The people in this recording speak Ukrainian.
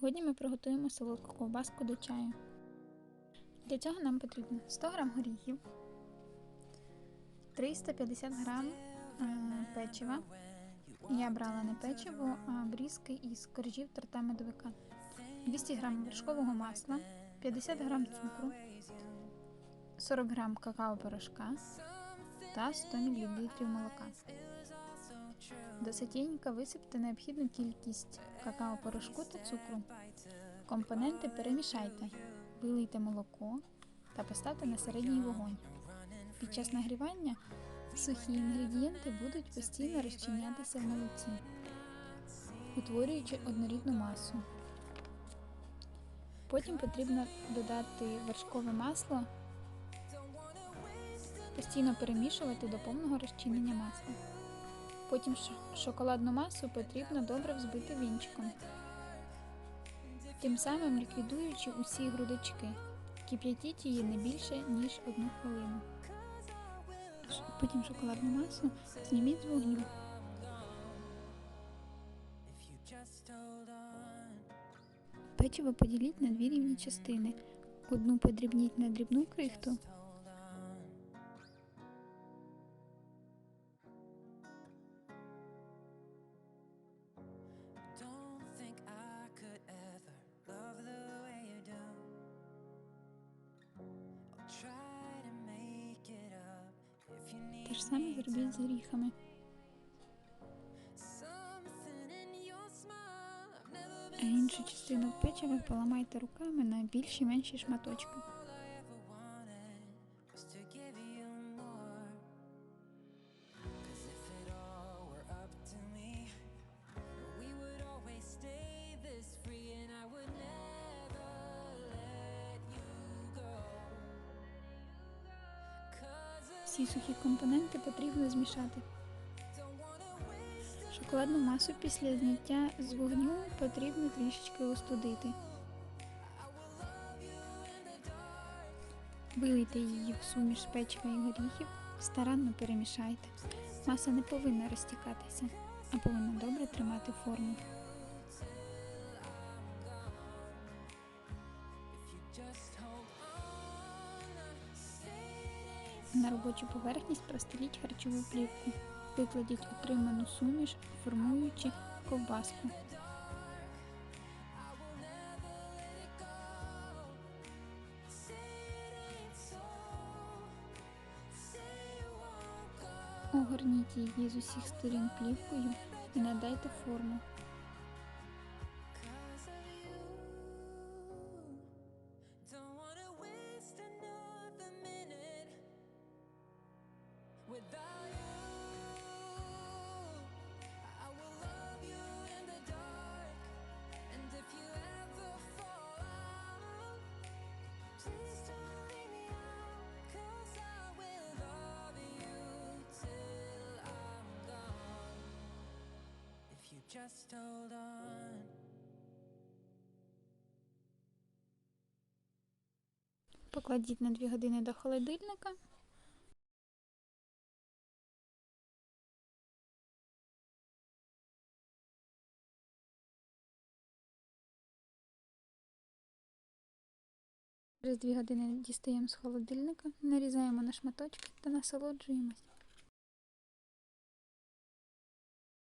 Сьогодні ми приготуємо солодку ковбаску до чаю. Для цього нам потрібно 100 г горіхів, 350 г е, печива. Я брала не печиво, а брізки із коржів торта медовика, 200 г вершкового масла, 50 г цукру, 40 г какао-порошка та 100 мл молока. До сотейника висипте необхідну кількість какао-порошку та цукру. Компоненти перемішайте, вилийте молоко та поставте на середній вогонь. Під час нагрівання сухі інгредієнти будуть постійно розчинятися в молоці, утворюючи однорідну масу. Потім потрібно додати вершкове масло, постійно перемішувати до повного розчинення масла. Потім шоколадну масу потрібно добре взбити вінчиком, тим самим ліквідуючи усі грудочки. Кип'ятіть її не більше, ніж одну хвилину. Потім шоколадну масу зніміть з вогню. Печиво поділіть на дві рівні частини. Одну подрібніть на дрібну крихту, те ж саме зробіть з горіхами. А іншу частину печива поламайте руками на більші менші шматочки. Всі сухі компоненти потрібно змішати. Шоколадну масу після зняття з вогню потрібно трішечки остудити. Вилийте її в суміш з печива і горіхів, старанно перемішайте. Маса не повинна розтікатися, а повинна добре тримати форму. На робочу поверхність простеліть харчову плівку. Викладіть отриману суміш, формуючи ковбаску. Огорніть її з усіх сторін плівкою і надайте форму. Just hold on. Покладіть на 2 години до холодильника. Через 2 години дістаємо з холодильника, нарізаємо на шматочки та насолоджуємось.